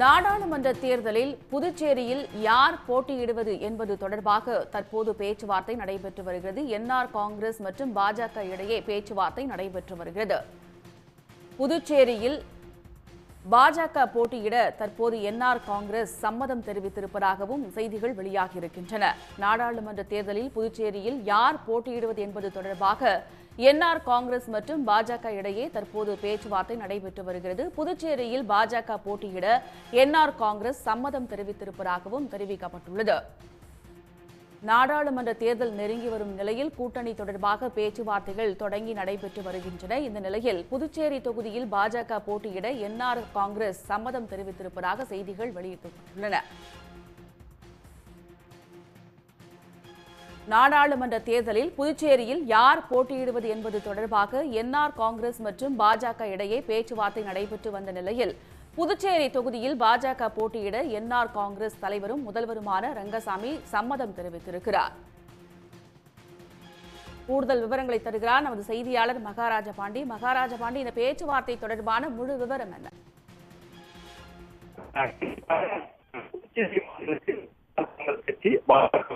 நாடாளுமன்ற தேர்தலில் புதுச்சேரியில் யார் போட்டியிடுவது என்பது தொடர்பாக தற்போது பேச்சுவார்த்தை நடைபெற்று வருகிறது. என்ஆர் காங்கிரஸ் மற்றும் பாஜக இடையே பேச்சுவார்த்தை நடைபெற்று வருகிறது. புதுச்சேரியில் பாஜக போட்டியிட தற்போது என்ஆர் காங்கிரஸ் சம்மதம் தெரிவித்திருப்பதாகவும் செய்திகள் வெளியாகியிருக்கின்றன நாடாளுமன்ற தேர்தலில் புதுச்சேரியில் யார் போட்டியிடுவது என்பது தொடர்பாக என்ஆர் காங்கிரஸ் மற்றும் பாஜக இடையே தற்போது பேச்சுவார்த்தை நடைபெற்று வருகிறது. புதுச்சேரியில் பாஜக போட்டியிட என்ஆர் காங்கிரஸ் சம்மதம் தெரிவித்திருப்பதாகவும் தெரிவிக்கப்பட்டுள்ளது. நாடாளுமன்ற தேர்தல் நெருங்கி வரும் நிலையில் கூட்டணி தொடர்பாக பேச்சுவார்த்தைகள் தொடங்கி நடைபெற்று வருகின்றன. இந்த நிலையில் புதுச்சேரி தொகுதியில் பாஜக போட்டியிட என்ஆர் காங்கிரஸ் சம்மதம் தெரிவித்திருப்பதாக செய்திகள் வெளியிடப்பட்டுள்ளன நாடாளுமன்ற தேர்தலில் புதுச்சேரியில் யார் போட்டியிடுவது என்பது தொடர்பாக என்ஆர் காங்கிரஸ் மற்றும் பாஜக இடையே பேச்சுவார்த்தை நடைபெற்று வந்த நிலையில் புதுச்சேரி தொகுதியில் பாஜக போட்டியிட என்ஆர் காங்கிரஸ் தலைவரும் முதல்வருமான ரங்கசாமி சம்மதம் தெரிவித்திருக்கிறார். கூடுதல் விவரங்களை தருகிறார் நமது செய்தியாளர் மகாராஜ பாண்டி. மகாராஜ பாண்டி இந்த பேச்சுவார்த்தை தொடர்பான முழு விவரம் என்ன? கட்சி பாஜக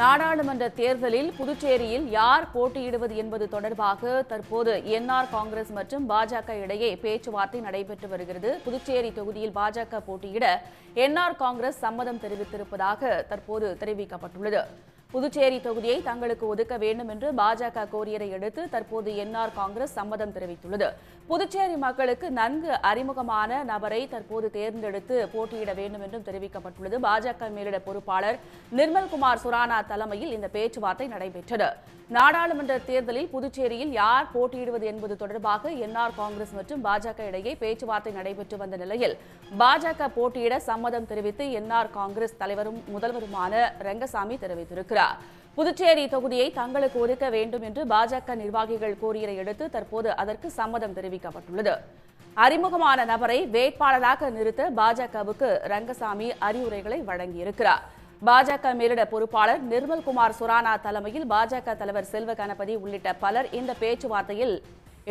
நாடாளுமன்ற தேர்தலில் புதுச்சேரியில் யார் போட்டியிடுவது என்பது தொடர்பாக தற்போது என்ஆர் காங்கிரஸ் மற்றும் பாஜக இடையே பேச்சுவார்த்தை நடைபெற்று வருகிறது. புதுச்சேரி தொகுதியில் பாஜக போட்டியிட என்ஆர் காங்கிரஸ் சம்மதம் தெரிவித்திருப்பதாக தற்போது தெரிவிக்கப்பட்டுள்ளது. புதுச்சேரி தொகுதியை தங்களுக்கு ஒதுக்க வேண்டும் என்று பாஜக கோரியதை அடுத்து தற்போது என்ஆர் காங்கிரஸ் சம்மதம் தெரிவித்துள்ளது. புதுச்சேரி மக்களுக்கு நன்கு அறிமுகமான நபரை தற்போது தேர்ந்தெடுத்து போட்டியிட வேண்டும் என்றும் தெரிவிக்கப்பட்டுள்ளது. பாஜக மேலிட பொறுப்பாளர் நிர்மல்குமார் சுரானா தலைமையில் இந்த பேச்சுவார்த்தை நடைபெற்றது. நாடாளுமன்ற தேர்தலில் புதுச்சேரியில் யார் போட்டியிடுவது என்பது தொடர்பாக என்ஆர் காங்கிரஸ் மற்றும் பாஜக இடையே பேச்சுவார்த்தை நடைபெற்று வந்த நிலையில் பாஜக போட்டியிட சம்மதம் தெரிவித்து என்ஆர் காங்கிரஸ் தலைவரும் முதல்வருமான ரங்கசாமி தெரிவித்திருக்கிறார். புதுச்சேரி தொகுதியை தங்களுக்கு ஒதுக்க வேண்டும் என்று பாஜக நிர்வாகிகள் கோரியதை அடுத்து தற்போது அதற்கு சம்மதம் தெரிவிக்கப்பட்டுள்ளது. அறிமுகமான நபரை வேட்பாளராக நிறுத்த பாஜகவுக்கு ரங்கசாமி அறிவுரைகளை வழங்கியிருக்கிறார். பாஜக மேலிட பொறுப்பாளர் நிர்மல்குமார் சுரானா தலைமையில் பாஜக தலைவர் செல்வ கணபதி உள்ளிட்ட பலர் இந்த பேச்சுவார்த்தையில்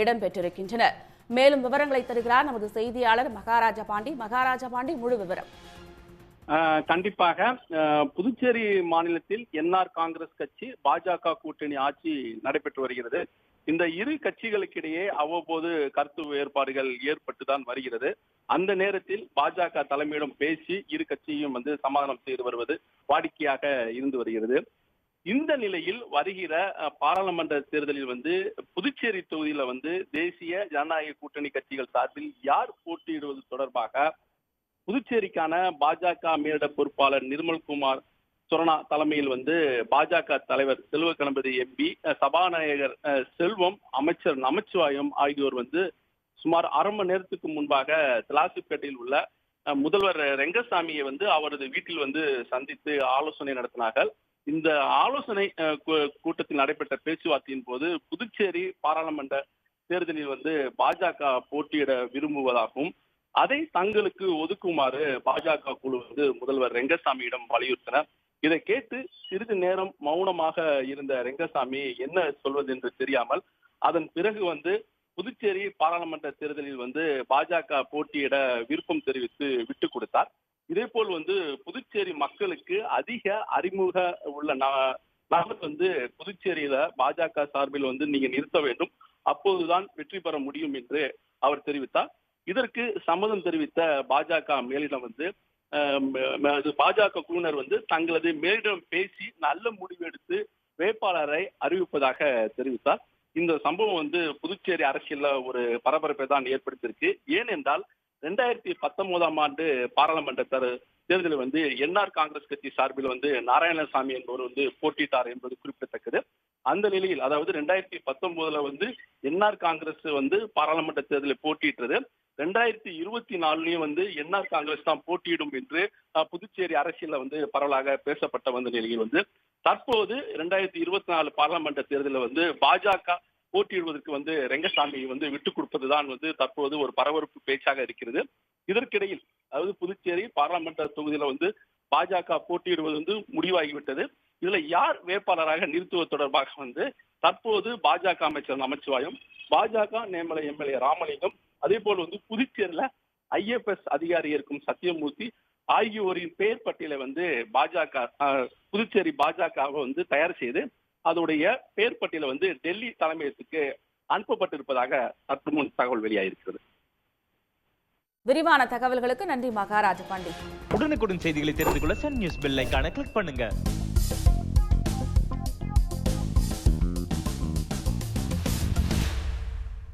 இடம்பெற்றிருக்கின்றனர். மேலும் விவரங்களை தருகிறார் நமது செய்தியாளர் மகாராஜா பாண்டி. மகாராஜா பாண்டி முழு விவரம். கண்டிப்பாக புதுச்சேரி மாநிலத்தில் என்ஆர் காங்கிரஸ் கட்சி பாஜக கூட்டணி ஆட்சி நடைபெற்று வருகிறது. இந்த இரு கட்சிகளுக்கிடையே அவ்வப்போது கருத்து வேறுபாடுகள் ஏற்பட்டுதான் வருகிறது. அந்த நேரத்தில் பாஜக தலைமையிடம் பேசி இரு கட்சியும் வந்து சமாதானம் செய்து வருவது வாடிக்கையாக இருந்து வருகிறது. இந்த நிலையில் வருகிற பாராளுமன்ற தேர்தலில் வந்து புதுச்சேரி தொகுதியில வந்து தேசிய ஜனநாயக கூட்டணி கட்சிகள் சார்பில் யார் போட்டியிடுவது தொடர்பாக புதுச்சேரிக்கான பாஜக மேலிட பொறுப்பாளர் நிர்மல்குமார் சுரணா தலைமையில் வந்து பாஜக தலைவர் செல்வ கணபதி எம்பி சபாநாயகர் செல்வம் அமைச்சர் நமச்சிவாயம் ஆகியோர் வந்து சுமார் அரை மணி நேரத்துக்கு முன்பாக திலாசிப்பேட்டையில் உள்ள முதல்வர் ரெங்கசாமியை வந்து அவரது வீட்டில் வந்து சந்தித்து ஆலோசனை நடத்தினார்கள். இந்த ஆலோசனை கூட்டத்தில் நடைபெற்ற பேச்சுவார்த்தையின் போது புதுச்சேரி பாராளுமன்ற தேர்தலில் வந்து பாஜக போட்டியிட விரும்புவதாகவும் அதை தங்களுக்கு ஒதுக்குமாறு பாஜக குழு வந்து முதல்வர் ரெங்கசாமியிடம் வலியுறுத்தினர். இதை கேட்டு சிறிது நேரம் மௌனமாக இருந்த ரெங்கசாமி என்ன சொல்வது என்று தெரியாமல் அதன் பிறகு வந்து புதுச்சேரி பாராளுமன்ற தேர்தலில் வந்து பாஜக போட்டியிட விருப்பம் தெரிவித்து விட்டு கொடுத்தார். இதே போல் வந்து புதுச்சேரி மக்களுக்கு அதிக அறிமுக உள்ள நபர் வந்து புதுச்சேரியில பாஜக சார்பில் வந்து நீங்க நிறுத்த வேண்டும். அப்போதுதான் வெற்றி பெற முடியும் என்று அவர் தெரிவித்தார். இதற்கு சம்மதம் தெரிவித்த பாஜக மேலிடம் வந்து பாஜக குழுவினர் வந்து தங்களது மேலிடம் பேசி நல்ல முடிவு எடுத்து வேட்பாளரை அறிவிப்பதாக தெரிவித்தார். இந்த சம்பவம் வந்து புதுச்சேரி அரசியல்ல ஒரு பரபரப்பை தான் ஏற்படுத்தியிருக்கு. ஏனென்றால் ரெண்டாயிரத்தி பத்தொன்பதாம் ஆண்டு பாராளுமன்ற தேர்- தேர்தலில் வந்து என்ஆர் காங்கிரஸ் கட்சி சார்பில் வந்து நாராயணசாமி என்பவர் வந்து போட்டியிட்டார் என்பது குறிப்பிடத்தக்கது. அந்த நிலையில் அதாவது ரெண்டாயிரத்தி பத்தொன்பதுல வந்து என்ஆர் காங்கிரஸ் வந்து பாராளுமன்ற தேர்தலில் போட்டியிட்டது. ரெண்டாயிரத்தி இருபத்தி நாலுலயும் வந்து என்ஆர் காங்கிரஸ் தான் போட்டியிடும் என்று புதுச்சேரி அரசியல்ல வந்து பரவலாக பேசப்பட்ட வந்த நிலையில் வந்து தற்போது ரெண்டாயிரத்தி இருபத்தி நாலு பாராளுமன்ற தேர்தலில் வந்து பாஜக போட்டியிடுவதற்கு வந்து ரெங்கசாமி வந்து விட்டுக் கொடுப்பதுதான் வந்து தற்போது ஒரு பரபரப்பு பேச்சாக இருக்கிறது. இதற்கிடையில் அதாவது புதுச்சேரி பாராளுமன்ற தொகுதியில வந்து பாஜக போட்டியிடுவது வந்து முடிவாகிவிட்டது. இதுல யார் வேட்பாளராக நிறுத்துவது தொடர்பாக வந்து தற்போது பாஜக அமைச்சர் நமச்சிவாயம் பாஜக நேமல எம்எல்ஏ ராமலிங்கம் அதே போல் வந்து புதுச்சேரியில ஐஎஃப்எஸ் அதிகாரி இருக்கும் சத்தியமூர்த்தி ஆகியோரின் பெயர் பட்டியலை வந்து பாஜக புதுச்சேரி பாஜக வந்து தயார் செய்து அதோடைய பெயர் பட்டியலை வந்து டெல்லி தலைமையகத்துக்கு அனுப்பப்பட்டிருப்பதாக சற்று முன் தகவல் வெளியாயிருக்கிறது. விரிவான தகவல்களுக்கு நன்றி மகாராஜ பாண்டி. உடனுக்குடன் செய்திகளை தெரிந்து கொள்ள சன் நியூஸ் பெல் ஐகானை கிளிக் பண்ணுங்க.